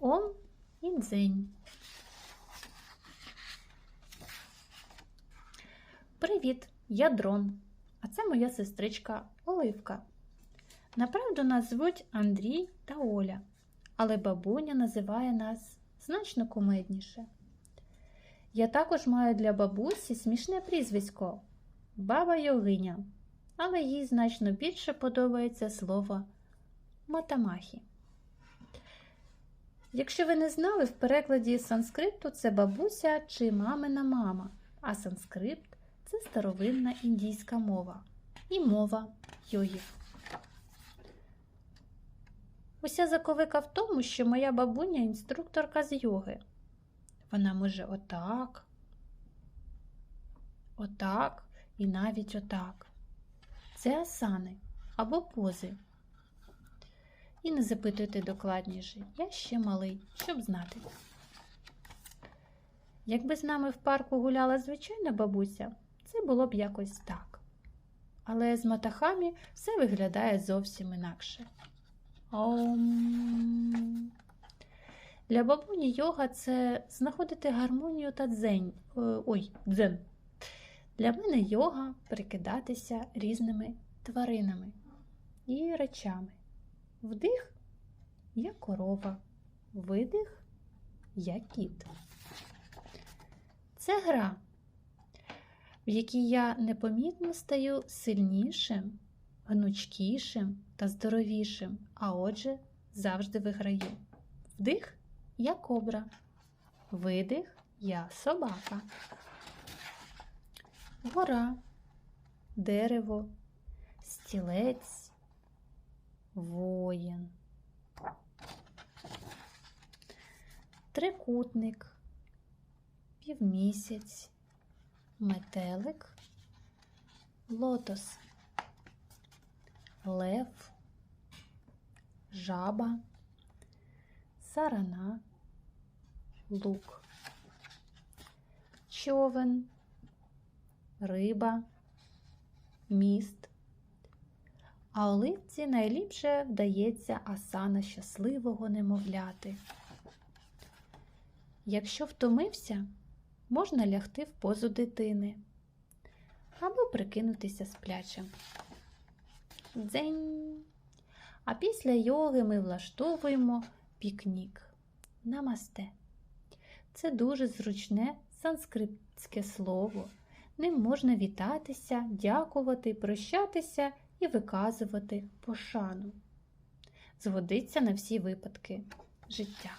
Ом і дзень. Привіт, я дрон. А це моя сестричка Оливка. Направду нас звуть Андрій та Оля, але бабуня називає нас значно кумедніше. Я також маю для бабусі смішне прізвисько Баба Йогиня, але їй значно більше подобається слово Матамахі. Якщо ви не знали, в перекладі санскрипту це бабуся чи мамина мама, а санскрипт це старовинна індійська мова і мова йогів. Уся заковика в тому, що моя бабуня інструкторка з йоги. Вона може отак, отак і навіть отак. Це асани або пози. І не запитуйте докладніше, я ще малий, щоб знати. Якби з нами в парку гуляла звичайна бабуся, це було б якось так. Але з матахамі все виглядає зовсім інакше. Ом. Для бабуні йога це знаходити гармонію та дзень. Е, Ой, дзен. Для мене йога прикидатися різними тваринами і речами. Вдих я корова, видих я кіт. Це гра, в якій я непомітно стаю сильнішим, гнучкішим та здоровішим, а отже, завжди виграю. Вдих я кобра, видих я собака. Гора, дерево, стілець, воїн. Трикутник, півмісяць, метелик, лотос, лев, жаба, сарана, лук, човен, риба, міст. А оливці найліпше вдається асана щасливого немовляти. Якщо втомився, можна лягти в позу дитини або прикинутися сплячим. Дзень. А після йоги ми влаштовуємо пікнік. Намасте. Це дуже зручне санскритське слово. Ним можна вітатися, дякувати, прощатися і виказувати пошану. Згодиться на всі випадки життя.